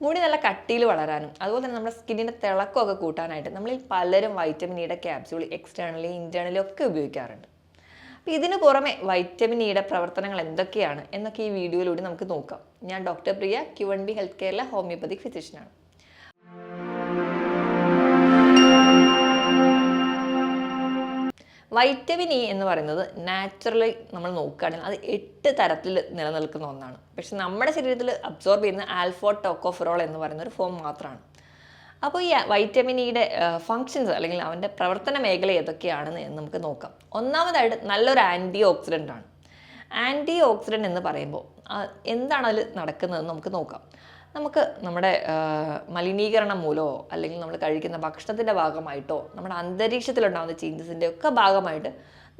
മുടി നല്ല കട്ടിയിൽ വളരാനും അതുപോലെ തന്നെ നമ്മുടെ സ്കിന്നിന്റെ തിളക്കമൊക്കെ കൂട്ടാനായിട്ട് നമ്മളിൽ പലരും വൈറ്റമിൻ ഇയുടെ ക്യാപ്സ്യൂൾ എക്സ്റ്റേണലി ഇന്റേർണലി ഒക്കെ ഉപയോഗിക്കാറുണ്ട്. അപ്പോൾ ഇതിന് പുറമെ വൈറ്റമിൻ ഇയുടെ പ്രവർത്തനങ്ങൾ എന്തൊക്കെയാണ് എന്നൊക്കെ ഈ വീഡിയോയിലൂടെ നമുക്ക് നോക്കാം. ഞാൻ doctor Priya Q N B health കെയറിലെ ഹോമിയോപ്പതിക് ഫിസിഷ്യനാണ് വൈറ്റമിൻ ഇ എന്ന് പറയുന്നത് നാച്ചുറലി നമ്മൾ നോക്കുകയാണെങ്കിൽ അത് എട്ട് തരത്തിൽ നിലനിൽക്കുന്ന ഒന്നാണ്. പക്ഷെ നമ്മുടെ ശരീരത്തിൽ അബ്സോർബ് ചെയ്യുന്ന ആൽഫോ ടോക്കോഫെറോൾ എന്ന് പറയുന്ന ഒരു ഫോം മാത്രമാണ്. അപ്പോൾ ഈ വൈറ്റമിൻ ഇയുടെ ഫങ്ഷൻസ് അല്ലെങ്കിൽ അവന്റെ പ്രവർത്തന മേഖല ഏതൊക്കെയാണെന്ന് നമുക്ക് നോക്കാം. ഒന്നാമതായിട്ട് നല്ലൊരു ആന്റി ഓക്സിഡന്റ് ആണ്. ആന്റി ഓക്സിഡന്റ് എന്ന് പറയുമ്പോൾ എന്താണ് അതിൽ നടക്കുന്നതെന്ന് നമുക്ക് നോക്കാം. നമുക്ക് നമ്മുടെ മലിനീകരണം മൂലമോ അല്ലെങ്കിൽ നമ്മൾ കഴിക്കുന്ന ഭക്ഷണത്തിന്റെ ഭാഗമായിട്ടോ നമ്മുടെ അന്തരീക്ഷത്തിലുണ്ടാകുന്ന ചേഞ്ചസിന്റെ ഒക്കെ ഭാഗമായിട്ട്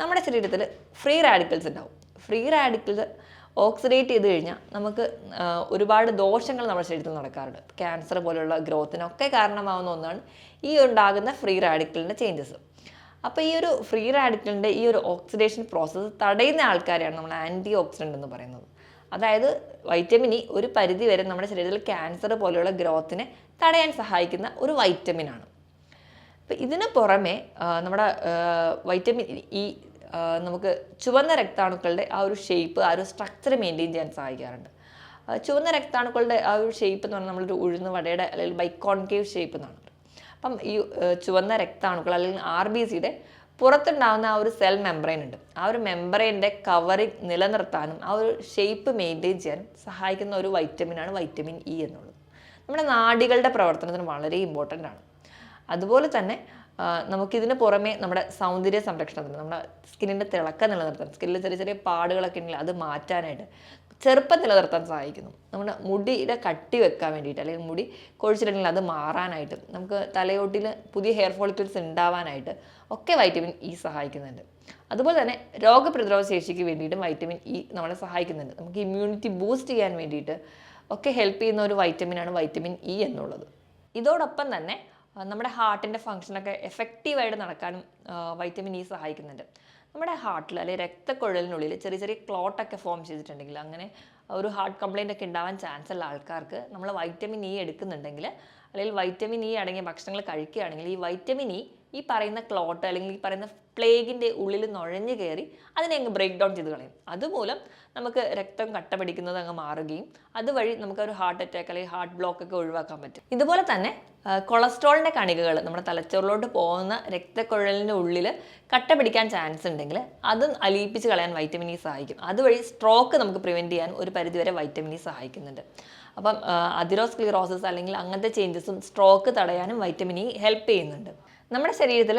നമ്മുടെ ശരീരത്തിൽ ഫ്രീ റാഡിക്കൽസ് ഉണ്ടാവും. ഫ്രീ റാഡിക്കൽസ് ഓക്സിഡേറ്റ് ചെയ്ത് കഴിഞ്ഞാൽ നമുക്ക് ഒരുപാട് ദോഷങ്ങൾ നമ്മുടെ ശരീരത്തിൽ നടക്കാറുണ്ട്. ക്യാൻസർ പോലുള്ള ഗ്രോത്തിനൊക്കെ കാരണമാവുന്ന ഒന്നാണ് ഈ ഉണ്ടാകുന്ന ഫ്രീ റാഡിക്കലിന്റെ ചേഞ്ചസ് അപ്പോൾ ഈ ഒരു ഫ്രീ റാഡിക്കലിന്റെ ഈ ഒരു ഓക്സിഡേഷൻ പ്രോസസ്സ് തടയുന്ന ആൾക്കാരെയാണ് നമ്മൾ ആന്റി ഓക്സിഡന്റ് എന്ന് പറയുന്നത്. അതായത് വൈറ്റമിൻ ഇ ഒരു പരിധി വരെ നമ്മുടെ ശരീരത്തിൽ ക്യാൻസർ പോലെയുള്ള ഗ്രോത്തിനെ തടയാൻ സഹായിക്കുന്ന ഒരു വൈറ്റമിൻ ആണ്. അപ്പം ഇതിന് പുറമെ നമ്മുടെ വൈറ്റമിൻ ഇ നമുക്ക് ചുവന്ന രക്താണുക്കളുടെ ആ ഒരു ഷേപ്പ് ആ ഒരു സ്ട്രക്ചർ മെയിന്റെയിൻ ചെയ്യാൻ സഹായിക്കാറുണ്ട്. ചുവന്ന രക്താണുക്കളുടെ ആ ഒരു ഷേപ്പ് എന്ന് പറഞ്ഞാൽ നമ്മളൊരു ഉഴുന്ന വടയുടെ അല്ലെങ്കിൽ ബൈക്കോൺകേവ് ഷേപ്പ് എന്നാണ്. അപ്പം ഈ ചുവന്ന രക്താണുക്കൾ അല്ലെങ്കിൽ ആർ ബി സിയുടെ പുറത്തുണ്ടാകുന്ന ആ ഒരു സെൽ മെംബ്രെയിൻ ഉണ്ട്. ആ ഒരു മെംബ്രെയിന്റെ കവറിങ് നിലനിർത്താനും ആ ഒരു ഷേപ്പ് മെയിന്റെയിൻ ചെയ്യാനും സഹായിക്കുന്ന ഒരു വൈറ്റമിനാണ് വൈറ്റമിൻ ഇ എന്നുള്ളത്. നമ്മുടെ നാടികളുടെ പ്രവർത്തനത്തിന് വളരെ ഇമ്പോർട്ടന്റ് ആണ്. അതുപോലെ തന്നെ നമുക്കിതിന് പുറമേ നമ്മുടെ സൗന്ദര്യ സംരക്ഷണത്തിന് നമ്മുടെ സ്കിന്നിന്റെ തിളക്കം നിലനിർത്താൻ സ്കിന്നിൽ ചെറിയ ചെറിയ പാടുകളൊക്കെ ഉണ്ടെങ്കിൽ അത് മാറ്റാനായിട്ട് ചെറുപ്പം നിലനിർത്താൻ സഹായിക്കുന്നു. നമ്മുടെ മുടിയുടെ കട്ടി വെക്കാൻ വേണ്ടിയിട്ട് അല്ലെങ്കിൽ മുടി കൊഴിച്ചിട്ടുണ്ടെങ്കിൽ അത് മാറാനായിട്ട് നമുക്ക് തലയോട്ടിൽ പുതിയ ഹെയർ ഫോളിക്കിൾസ് ഉണ്ടാവാനായിട്ട് ഒക്കെ വൈറ്റമിൻ ഇ സഹായിക്കുന്നുണ്ട്. അതുപോലെ തന്നെ രോഗപ്രതിരോധ ശേഷിക്ക് വേണ്ടിയിട്ടും വൈറ്റമിൻ ഇ നമ്മളെ സഹായിക്കുന്നുണ്ട്. നമുക്ക് ഇമ്മ്യൂണിറ്റി ബൂസ്റ്റ് ചെയ്യാൻ വേണ്ടിയിട്ട് ഒക്കെ ഹെൽപ്പ് ചെയ്യുന്ന ഒരു വൈറ്റമിനാണ് വൈറ്റമിൻ ഇ എന്നുള്ളത്. ഇതോടൊപ്പം തന്നെ നമ്മുടെ ഹാർട്ടിന്റെ ഫങ്ഷനൊക്കെ എഫക്റ്റീവായിട്ട് നടക്കാനും വൈറ്റമിൻ ഇ സഹായിക്കുന്നുണ്ട്. നമ്മുടെ ഹാർട്ടിൽ അല്ലെങ്കിൽ രക്തക്കുഴലിനുള്ളിൽ ചെറിയ ചെറിയ ക്ലോട്ടൊക്കെ ഫോം ചെയ്തിട്ടുണ്ടെങ്കിൽ അങ്ങനെ ഒരു ഹാർട്ട് കംപ്ലൈന്റ് ഒക്കെ ഉണ്ടാവാൻ ചാൻസ് ഉള്ള ആൾക്കാർക്ക് നമ്മൾ വൈറ്റമിൻ ഇ എടുക്കുന്നുണ്ടെങ്കിൽ അല്ലെങ്കിൽ വൈറ്റമിൻ ഇ അടങ്ങിയ ഭക്ഷണങ്ങൾ കഴിക്കുകയാണെങ്കിൽ ഈ വൈറ്റമിൻ ഇ ഈ പറയുന്ന ക്ലോട്ട് അല്ലെങ്കിൽ ഈ പറയുന്ന പ്ലേഗിന്റെ ഉള്ളിൽ നുഴഞ്ഞു കയറി അതിനെ അങ്ങ് ബ്രേക്ക് ഡൗൺ ചെയ്ത് കളയും. അതുമൂലം നമുക്ക് രക്തം കട്ട പിടിക്കുന്നത് അങ്ങ് മാറുകയും അതുവഴി നമുക്ക് ഒരു ഹാർട്ട് അറ്റാക്ക് അല്ലെങ്കിൽ ഹാർട്ട് ബ്ലോക്ക് ഒക്കെ ഒഴിവാക്കാൻ പറ്റും. ഇതുപോലെ തന്നെ കൊളസ്ട്രോളിന്റെ കണികകൾ നമ്മുടെ തലച്ചോറിലോട്ട് പോകുന്ന രക്തക്കുഴലിന്റെ ഉള്ളിൽ കട്ട പിടിക്കാൻ ചാൻസ് ഉണ്ടെങ്കിൽ അതും അലിയിപ്പിച്ച് കളയാൻ വൈറ്റമിൻ ഇ സഹായിക്കും. അതുവഴി സ്ട്രോക്ക് നമുക്ക് പ്രിവെന്റ് ചെയ്യാൻ ഒരു പരിധിവരെ വൈറ്റമിൻ ഇ സഹായിക്കുന്നുണ്ട്. അപ്പം അതിറോസ്ക്ലിറോസിസ് അല്ലെങ്കിൽ അങ്ങനത്തെ ചേഞ്ചസും സ്ട്രോക്ക് തടയാനും വൈറ്റമിൻ ഇ ഹെൽപ്പ് ചെയ്യുന്നുണ്ട്. നമ്മുടെ ശരീരത്തിൽ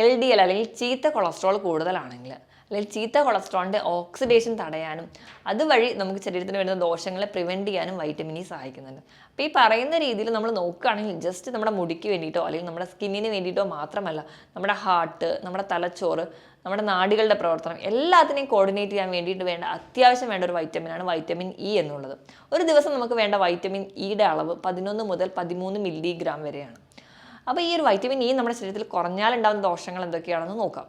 എൽ ഡി എൽ അല്ലെങ്കിൽ ചീത്ത കൊളസ്ട്രോൾ കൂടുതലാണെങ്കിൽ അല്ലെങ്കിൽ ചീത്ത കൊളസ്ട്രോളിന്റെ ഓക്സിഡേഷൻ തടയാനും അതുവഴി നമുക്ക് ശരീരത്തിന് വരുന്ന ദോഷങ്ങളെ പ്രിവെന്റ് ചെയ്യാനും വൈറ്റമിൻ ഇ സഹായിക്കുന്നുണ്ട്. അപ്പോൾ ഈ പറയുന്ന രീതിയിൽ നമ്മൾ നോക്കുകയാണെങ്കിൽ ജസ്റ്റ് നമ്മുടെ മുടിക്ക് വേണ്ടിയിട്ടോ അല്ലെങ്കിൽ നമ്മുടെ സ്കിന്നിന് വേണ്ടിയിട്ടോ മാത്രമല്ല നമ്മുടെ ഹാർട്ട് നമ്മുടെ തലച്ചോറ് നമ്മുടെ നാഡികളുടെ പ്രവർത്തനം എല്ലാത്തിനെയും കോർഡിനേറ്റ് ചെയ്യാൻ വേണ്ടിയിട്ട് വേണ്ട അത്യാവശ്യം വേണ്ട ഒരു വൈറ്റമിനാണ് വൈറ്റമിൻ ഇ എന്നുള്ളത്. ഒരു ദിവസം നമുക്ക് വേണ്ട വൈറ്റമിൻ ഇയുടെ അളവ് പതിനൊന്ന് മുതൽ പതിമൂന്ന് മില്ലിഗ്രാം വരെയാണ്. അപ്പോൾ ഈ ഒരു വൈറ്റമിൻ ഇ നമ്മുടെ ശരീരത്തിൽ കുറഞ്ഞാലുണ്ടാകുന്ന ദോഷങ്ങൾ എന്തൊക്കെയാണെന്ന് നോക്കാം.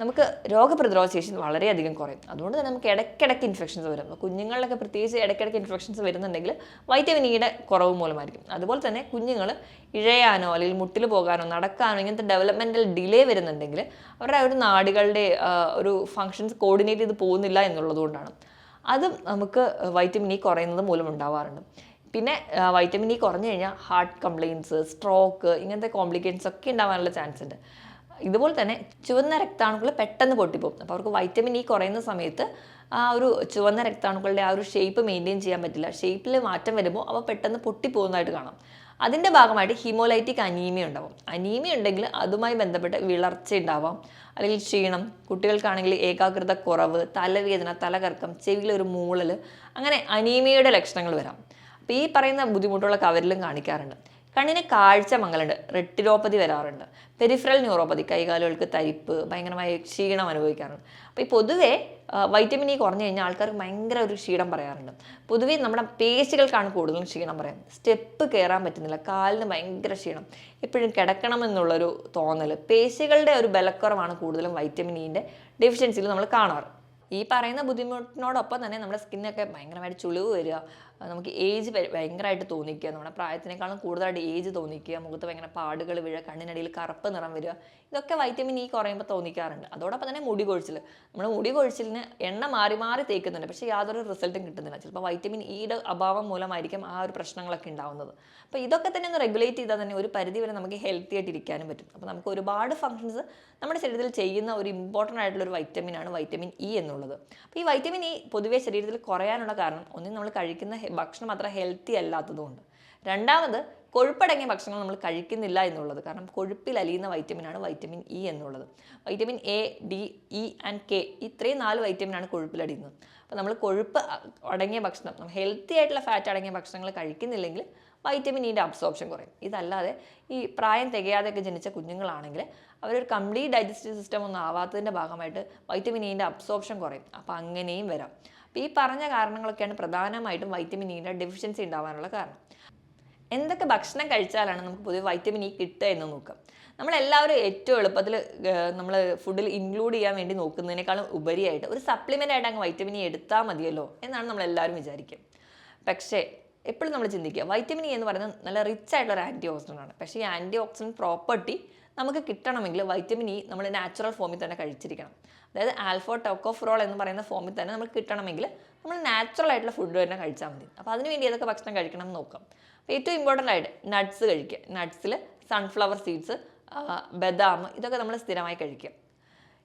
നമുക്ക് രോഗപ്രതിരോധ ശേഷി വളരെയധികം കുറയും. അതുകൊണ്ട് തന്നെ നമുക്ക് ഇടയ്ക്കിടയ്ക്ക് ഇൻഫെക്ഷൻസ് വരും. കുഞ്ഞുങ്ങളിലൊക്കെ പ്രത്യേകിച്ച് ഇടയ്ക്കിടയ്ക്ക് ഇൻഫെക്ഷൻസ് വരുന്നുണ്ടെങ്കിൽ വൈറ്റമിൻ ഇയുടെ കുറവ് മൂലമായിരിക്കും. അതുപോലെ തന്നെ കുഞ്ഞുങ്ങൾ ഇഴയാനോ അല്ലെങ്കിൽ മുട്ടിൽ പോകാനോ നടക്കാനോ ഇങ്ങനത്തെ ഡെവലപ്മെന്റൽ ഡിലേ വരുന്നുണ്ടെങ്കിൽ അവരുടെ ഒരു നാടുകളുടെ ഒരു ഫങ്ഷൻസ് കോർഡിനേറ്റ് ചെയ്ത് പോകുന്നില്ല എന്നുള്ളത് കൊണ്ടാണ് അതും നമുക്ക് വൈറ്റമിൻ ഇ കുറയുന്നത് മൂലം ഉണ്ടാവാറുണ്ട്. പിന്നെ വൈറ്റമിൻ ഇ കുറഞ്ഞു കഴിഞ്ഞാൽ ഹാർട്ട് കംപ്ലയിൻസ് സ്ട്രോക്ക് ഇങ്ങനത്തെ കോംപ്ലിക്കേഷൻസ് ഒക്കെ ഉണ്ടാവാനുള്ള ചാൻസ് ഉണ്ട്. ഇതുപോലെ തന്നെ ചുവന്ന രക്താണുക്കൾ പെട്ടെന്ന് പൊട്ടിപ്പോകും. അപ്പോൾ അവർക്ക് വൈറ്റമിൻ ഇ കുറയുന്ന സമയത്ത് ആ ഒരു ചുവന്ന രക്താണുക്കളുടെ ആ ഒരു ഷേപ്പ് മെയിന്റെയിൻ ചെയ്യാൻ പറ്റില്ല. ഷേപ്പിൽ മാറ്റം വരുമ്പോൾ അവ പെട്ടെന്ന് പൊട്ടിപ്പോകുന്നതായിട്ട് കാണാം. അതിന്റെ ഭാഗമായിട്ട് ഹിമോലൈറ്റിക് അനീമിയ ഉണ്ടാവും. അനീമിയ ഉണ്ടെങ്കിൽ അതുമായി ബന്ധപ്പെട്ട് വിളർച്ച ഉണ്ടാവാം. അല്ലെങ്കിൽ ക്ഷീണം കുട്ടികൾക്കാണെങ്കിൽ ഏകാഗ്രത കുറവ് തലവേദന തലകറക്കം ചെവിയിലൊരു മൂളൽ അങ്ങനെ അനീമിയയുടെ ലക്ഷണങ്ങൾ വരാം. അപ്പോൾ ഈ പറയുന്ന ബുദ്ധിമുട്ടുകളൊക്കെ അവരിലും കാണിക്കാറുണ്ട്. കണ്ണിന് കാഴ്ച മങ്ങലുണ്ട് റെട്ടിനോപ്പതി വരാറുണ്ട്. പെരിഫറൽ ന്യൂറോപ്പതി കൈകാലുകൾക്ക് തരിപ്പ് ഭയങ്കരമായ ക്ഷീണം അനുഭവിക്കാറുണ്ട്. അപ്പോൾ ഈ പൊതുവേ വൈറ്റമിൻ ഇ കുറഞ്ഞു കഴിഞ്ഞാൽ ആൾക്കാർക്ക് ഭയങ്കര ഒരു ക്ഷീണം പറയാറുണ്ട്. പൊതുവേ നമ്മുടെ പേശികൾക്കാണ് കൂടുതലും ക്ഷീണം പറയാം സ്റ്റെപ്പ് കയറാൻ പറ്റുന്നില്ല. കാലിന് ഭയങ്കര ക്ഷീണം. എപ്പോഴും കിടക്കണമെന്നുള്ളൊരു തോന്നൽ. പേശികളുടെ ഒരു ബലക്കുറവാണ് കൂടുതലും വൈറ്റമിൻ ഇന്റെ ഡെഫിഷ്യൻസിയിൽ നമ്മൾ കാണാറ്. ഈ പറയുന്ന ബുദ്ധിമുട്ടിനോടൊപ്പം തന്നെ നമ്മുടെ സ്കിന്നൊക്കെ ഭയങ്കരമായിട്ട് ചുളിവ് വരിക നമുക്ക് ഏജ് ഭയങ്കരമായിട്ട് തോന്നിക്കുക. നമ്മുടെ പ്രായത്തിനേക്കാളും കൂടുതലായിട്ട് ഏജ് തോന്നിക്കുക. മുഖത്ത് ഭയങ്കര പാടുകൾ വീഴുക കണ്ണിനടിയിൽ കറുപ്പ് നിറം വരിക. ഇതൊക്കെ വൈറ്റമിൻ ഇ കുറയുമ്പോൾ തോന്നിക്കാറുണ്ട്. അതോടൊപ്പം തന്നെ മുടി കൊഴിച്ചിൽ നമ്മൾ മുടി കൊഴിച്ചിലിന് എണ്ണ മാറി മാറി തേക്കുന്നുണ്ട്. പക്ഷേ യാതൊരു റിസൾട്ടും കിട്ടുന്നില്ല. ചിലപ്പോൾ വൈറ്റമിൻ ഇയുടെ അഭാവം മൂലമായിരിക്കും ആ ഒരു പ്രശ്നങ്ങളൊക്കെ ഉണ്ടാവുന്നത്. അപ്പോൾ ഇതൊക്കെ തന്നെ ഒന്ന് റെഗുലേറ്റ് ചെയ്താൽ തന്നെ ഒരു പരിധി വരെ നമുക്ക് ഹെൽത്തി ആയിട്ട് ഇരിക്കാനും പറ്റും. അപ്പോൾ നമുക്ക് ഒരുപാട് ഫങ്ഷൻസ് നമ്മുടെ ശരീരത്തിൽ ചെയ്യുന്ന ഒരു ഇമ്പോർട്ടന്റ് ആയിട്ടുള്ള ഒരു വൈറ്റമിൻ ആണ് വൈറ്റമിൻ ഇ എന്നുള്ളത്. അപ്പോൾ ഈ വൈറ്റമിൻ ഇ പൊതുവേ ശരീരത്തിൽ കുറയാനുള്ള കാരണം ഒന്നും നമ്മൾ കഴിക്കുന്ന ഭക്ഷണം അത്ര ഹെൽത്തി അല്ലാത്തതുകൊണ്ട്. രണ്ടാമത് കൊഴുപ്പടങ്ങിയ ഭക്ഷണങ്ങൾ നമ്മൾ കഴിക്കുന്നില്ല എന്നുള്ളത്. കാരണം കൊഴുപ്പിൽ അലിയുന്ന വൈറ്റമിനാണ് വൈറ്റമിൻ ഇ എന്നുള്ളത്. Vitamin A D E and K ഇത്രയും നാല് വൈറ്റമിനാണ് കൊഴുപ്പിലടിയുന്നത് അപ്പോൾ നമ്മൾ കൊഴുപ്പ് അടങ്ങിയ ഭക്ഷണം ഹെൽത്തി ആയിട്ടുള്ള ഫാറ്റ് അടങ്ങിയ ഭക്ഷണങ്ങൾ കഴിക്കുന്നില്ലെങ്കിൽ വൈറ്റമിൻ ഇന്റെ അബ്സോർപ്ഷൻ കുറയും. ഇതല്ലാതെ ഈ പ്രായം തികയാതെയൊക്കെ ജനിച്ച കുഞ്ഞുങ്ങളാണെങ്കിൽ അവരൊരു കംപ്ലീറ്റ് ഡൈജസ്റ്റീവ് സിസ്റ്റം ഒന്നും ആവാത്തതിന്റെ ഭാഗമായിട്ട് വൈറ്റമിൻ ഇന്റെ അബ്സോർപ്ഷൻ കുറയും. അപ്പോൾ അങ്ങനെയും വരാം. അപ്പോൾ ഈ പറഞ്ഞ കാരണങ്ങളൊക്കെയാണ് പ്രധാനമായിട്ടും വൈറ്റമിൻ ഇയുടെ ഡെഫിഷ്യൻസി ഉണ്ടാവാനുള്ള കാരണം. എന്തൊക്കെ ഭക്ഷണം കഴിച്ചാലാണ് നമുക്ക് പൊതുവെ വൈറ്റമിൻ ഇ കിട്ടുക എന്ന് നോക്കാം. നമ്മളെല്ലാവരും ഏറ്റവും എളുപ്പത്തിൽ നമ്മൾ ഫുഡിൽ ഇൻക്ലൂഡ് ചെയ്യാൻ വേണ്ടി നോക്കുന്നതിനേക്കാളും ഉപരിയായിട്ട് ഒരു സപ്ലിമെന്റ് ആയിട്ട് അങ്ങ് വൈറ്റമിൻ ഇ എടുത്താൽ മതിയല്ലോ എന്നാണ് നമ്മളെല്ലാവരും വിചാരിക്കുക. പക്ഷേ എപ്പോഴും നമ്മൾ ചിന്തിക്കുക. വൈറ്റമിൻ ഇ എന്ന് പറയുന്നത് നല്ല റിച്ച് ആയിട്ടുള്ള ഒരു ആന്റി ഓക്സിഡന്റ് ആണ്. പക്ഷേ ഈ ആന്റി ഓക്സിഡന്റ് പ്രോപ്പർട്ടി നമുക്ക് കിട്ടണമെങ്കിൽ വൈറ്റമിൻ ഇ നമ്മൾ നാച്ചുറൽ ഫോമിൽ തന്നെ കഴിച്ചിരിക്കണം. അതായത് ആൽഫോ ടോക്കോഫ്രോൾ എന്ന് പറയുന്ന ഫോമിൽ തന്നെ നമുക്ക് കിട്ടണമെങ്കിൽ നമ്മൾ നാച്ചുറൽ ആയിട്ടുള്ള ഫുഡ് തന്നെ കഴിച്ചാൽ മതി. അപ്പോൾ അതിനുവേണ്ടി ഏതൊക്കെ ഭക്ഷണം കഴിക്കണം എന്ന് നോക്കാം. അപ്പോൾ ഏറ്റവും ഇമ്പോർട്ടന്റ് ആയിട്ട് നട്ട്സ് കഴിക്കുക. നട്ട്സിൽ സൺഫ്ലവർ സീഡ്സ് ബദാം ഇതൊക്കെ നമ്മൾ സ്ഥിരമായി കഴിക്കുക.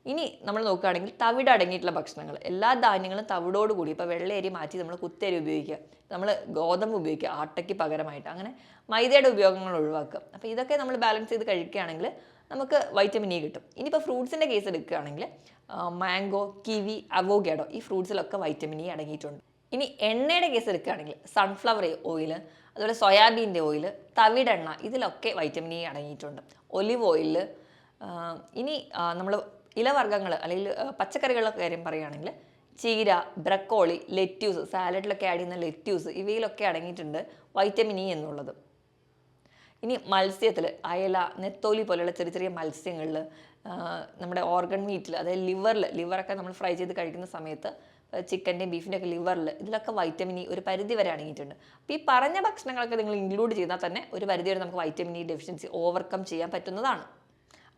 ഇനി നമ്മൾ നോക്കുകയാണെങ്കിൽ തവിട് അടങ്ങിയിട്ടുള്ള ഭക്ഷണങ്ങൾ. എല്ലാ ധാന്യങ്ങളും തവിടോട് കൂടി. ഇപ്പോൾ വെള്ളയരി മാറ്റി നമ്മൾ കുത്തരി ഉപയോഗിക്കുക. നമ്മൾ ഗോതമ്പ് ഉപയോഗിക്കുക. ആട്ടയ്ക്ക് പകരമായിട്ട്. അങ്ങനെ മൈദയുടെ ഉപയോഗങ്ങൾ ഒഴിവാക്കുക. അപ്പോൾ ഇതൊക്കെ നമ്മൾ ബാലൻസ് ചെയ്ത് കഴിക്കുകയാണെങ്കിൽ നമുക്ക് വൈറ്റമിൻ ഇ കിട്ടും. ഇനിയിപ്പോൾ ഫ്രൂട്ട്സിന്റെ കേസ് എടുക്കുകയാണെങ്കിൽ മാംഗോ കിവി അവോഗാഡോ ഈ ഫ്രൂട്ട്സിലൊക്കെ വൈറ്റമിൻ ഇ അടങ്ങിയിട്ടുണ്ട്. ഇനി എണ്ണയുടെ കേസ് എടുക്കുകയാണെങ്കിൽ സൺഫ്ലവർ ഓയിൽ അതുപോലെ സോയാബീന്റെ ഓയിൽ തവിടെണ്ണ ഇതിലൊക്കെ വൈറ്റമിൻ ഇ അടങ്ങിയിട്ടുണ്ട്. ഒലിവ് ഓയിൽ ഇനി നമ്മൾ ഇലവർഗങ്ങൾ അല്ലെങ്കിൽ പച്ചക്കറികളൊക്കെ കാര്യം പറയുകയാണെങ്കിൽ ചീര ബ്രക്കോളി ലെറ്റ്യൂസ് സാലഡിലൊക്കെ ആഡ് ചെയ്യുന്ന ലെറ്റ്യൂസ് ഇവയിലൊക്കെ അടങ്ങിയിട്ടുണ്ട് വൈറ്റമിൻ ഇ എന്നുള്ളത്. ഇനി മത്സ്യത്തിൽ അയല നെത്തോലി പോലെയുള്ള ചെറിയ ചെറിയ മത്സ്യങ്ങളിൽ നമ്മുടെ ഓർഗൺ മീറ്റിൽ അതായത് ലിവറിൽ ലിവറൊക്കെ നമ്മൾ ഫ്രൈ ചെയ്ത് കഴിക്കുന്ന സമയത്ത് ചിക്കന്റെയും ബീഫിന്റെ ഒക്കെ ലിവറിൽ ഇതിലൊക്കെ വൈറ്റമിൻ ഇ ഒരു പരിധി വരെ അടങ്ങിയിട്ടുണ്ട്. അപ്പോൾ ഈ പറഞ്ഞ ഭക്ഷണങ്ങളൊക്കെ നിങ്ങൾ ഇൻക്ലൂഡ് ചെയ്താൽ തന്നെ ഒരു പരിധി വരെ നമുക്ക് വൈറ്റമിൻ ഇ ഡെഫിഷ്യൻസി ഓവർകം ചെയ്യാൻ പറ്റുന്നതാണ്.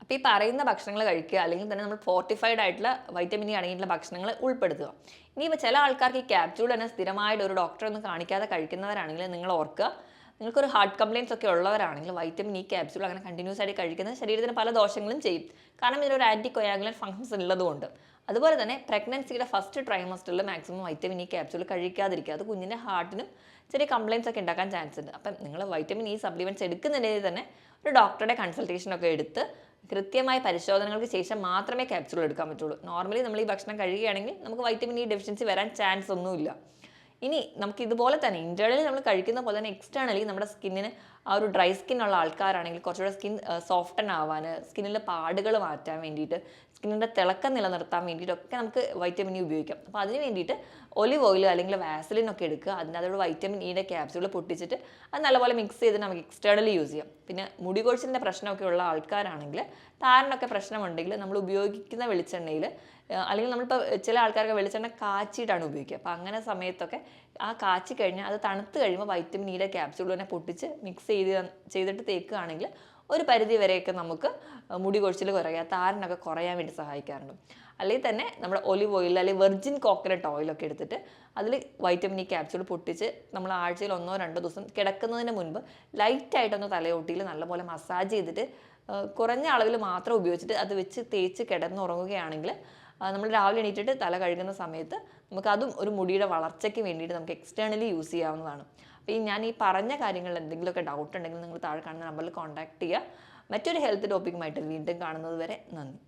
അപ്പോൾ ഈ പറയുന്ന ഭക്ഷണങ്ങൾ കഴിക്കുക അല്ലെങ്കിൽ തന്നെ നമ്മൾ ഫോർട്ടിഫൈഡ് ആയിട്ടുള്ള വൈറ്റമിൻ ഇ അടങ്ങിയിട്ടുള്ള ഭക്ഷണങ്ങൾ ഉൾപ്പെടുത്തുക. ഇനിയിപ്പോൾ ചില ആൾക്കാർക്ക് ഈ ക്യാപ്സ്യൂൾ തന്നെ സ്ഥിരമായിട്ട് ഒരു ഡോക്ടറെ ഒന്നും കാണിക്കാതെ കഴിക്കുന്നവരാണെങ്കിൽ നിങ്ങൾ ഓർക്കുക നിങ്ങൾക്കൊരു ഹാർട്ട് കംപ്ലയിൻസ് ഒക്കെ ഉള്ളവരാണെങ്കിൽ വൈറ്റമിൻ ഇ ക്യാപ്സ്യൂൾ അങ്ങനെ കണ്ടിന്യൂസ് ആയിട്ട് കഴിക്കുന്നത് ശരീരത്തിന് പല ദോഷങ്ങളും ചെയ്യും. കാരണം ഇതിനൊരു ആന്റി കൊയാഗുലൻ ഫങ്ഷൻസ് ഉള്ളതുകൊണ്ട്. അതുപോലെ തന്നെ പ്രഗ്നൻസിയുടെ ഫസ്റ്റ് ട്രൈമസ്റ്ററിൽ മാക്സിമം വൈറ്റമിൻ ഇ ക്യാപ്സ്യൂൾ കഴിക്കാതിരിക്കുക. അത് കുഞ്ഞിന്റെ ഹാർട്ടിനും ചെറിയ കംപ്ലയിൻസ് ഒക്കെ ഉണ്ടാക്കാൻ ചാൻസ് ഉണ്ട്. അപ്പം നിങ്ങൾ വൈറ്റമിൻ ഇ സപ്ലിമെന്റ്സ് എടുക്കുന്നുണ്ടെങ്കിൽ തന്നെ ഒരു ഡോക്ടറുടെ കൺസൾട്ടേഷൻ ഒക്കെ എടുത്ത് കൃത്യമായ പരിശോധനകൾക്ക് ശേഷം മാത്രമേ ക്യാപ്സ്യൂൾ എടുക്കാൻ പറ്റുള്ളൂ. നോർമലി നമ്മൾ ഈ ഭക്ഷണം കഴിയുകയാണെങ്കിൽ നമുക്ക് വൈറ്റമിൻ ഇ ഡെഫിഷ്യൻസി വരാൻ ചാൻസ് ഒന്നുമില്ല. ഇനി നമുക്ക് ഇതുപോലെ തന്നെ ഇന്റേണലി നമ്മൾ കഴിക്കുന്ന പോലെ തന്നെ എക്സ്റ്റേണലി നമ്മുടെ സ്കിന്നിന് ആ ഒരു ഡ്രൈ സ്കിൻ ഉള്ള ആൾക്കാരാണെങ്കിൽ കുറച്ചുകൂടെ സ്കിൻ സോഫ്റ്റൻ ആവാൻ സ്കിന്നിലെ പാടുകൾ മാറ്റാൻ വേണ്ടിയിട്ട് സ്കിന്നിന്റെ തിളക്കം നിലനിർത്താൻ വേണ്ടിയിട്ടൊക്കെ നമുക്ക് വൈറ്റമിൻ ഇ ഉപയോഗിക്കാം. അപ്പോൾ അതിന് വേണ്ടിയിട്ട് ഒലിവ് ഓയിൽ അല്ലെങ്കിൽ വാസലിനൊക്കെ എടുക്കുക. അതിനകത്ത് അതോട് വൈറ്റമിൻ ഇയുടെ ക്യാപ്സ്യൂൾ പൊട്ടിച്ചിട്ട് അത് നല്ലപോലെ മിക്സ് ചെയ്ത് നമുക്ക് എക്സ്റ്റേണലി യൂസ് ചെയ്യാം. പിന്നെ മുടി കൊഴിച്ചിലിന്റെ പ്രശ്നമൊക്കെ ഉള്ള ആൾക്കാരാണെങ്കിൽ താരനൊക്കെ പ്രശ്നമുണ്ടെങ്കിൽ നമ്മൾ ഉപയോഗിക്കുന്ന വെളിച്ചെണ്ണയിൽ അല്ലെങ്കിൽ നമ്മളിപ്പോൾ ചില ആൾക്കാർക്ക് വെളിച്ചെണ്ണ കാച്ചിയിട്ടാണ് ഉപയോഗിക്കുക. അപ്പോൾ അങ്ങനെ സമയത്തൊക്കെ ആ കാച്ചി കഴിഞ്ഞാൽ അത് തണുത്ത് കഴിയുമ്പോൾ വൈറ്റമിൻ ഇയുടെ ക്യാപ്സ്യൂൾ തന്നെ പൊട്ടിച്ച് മിക്സ് ചെയ്ത് ചെയ്തിട്ട് തേക്കുകയാണെങ്കിൽ ഒരു പരിധി വരെയൊക്കെ നമുക്ക് മുടി കൊഴിച്ചിൽ കുറയുക താരനൊക്കെ കുറയാൻ വേണ്ടി സഹായിക്കാറുണ്ട്. അല്ലെങ്കിൽ തന്നെ നമ്മൾ ഒലിവ് ഓയിൽ അല്ലെങ്കിൽ വെർജിൻ കോക്കനട്ട് ഓയിലൊക്കെ എടുത്തിട്ട് അതിൽ വൈറ്റമിൻ ഇ ക്യാപ്സ്യൂൾ പൊട്ടിച്ച് നമ്മൾ ആഴ്ചയിൽ ഒന്നോ രണ്ടോ ദിവസം കിടക്കുന്നതിന് മുൻപ് ലൈറ്റായിട്ടൊന്ന് തലയോട്ടിയിൽ നല്ലപോലെ മസാജ് ചെയ്തിട്ട് കുറഞ്ഞ അളവിൽ മാത്രം ഉപയോഗിച്ചിട്ട് അത് വെച്ച് തേച്ച് കിടന്നുറങ്ങുകയാണെങ്കിൽ നമ്മൾ രാവിലെ എണീറ്റിട്ട് തല കഴുകുന്ന സമയത്ത് നമുക്കതും ഒരു മുടിയുടെ വളർച്ചയ്ക്ക് വേണ്ടിയിട്ട് നമുക്ക് എക്സ്റ്റേണലി യൂസ് ചെയ്യാവുന്നതാണ്. അപ്പോൾ ഈ ഞാൻ ഈ പറഞ്ഞ കാര്യങ്ങളിൽ എന്തെങ്കിലുമൊക്കെ ഡൗട്ട് ഉണ്ടെങ്കിൽ നിങ്ങൾ താഴെ കാണുന്ന നമ്പറിൽ കോൺടാക്ട് ചെയ്യുക. മറ്റൊരു ഹെൽത്ത് ടോപ്പിക്കുമായിട്ട് വീണ്ടും കാണുന്നത് വരെ നന്ദി.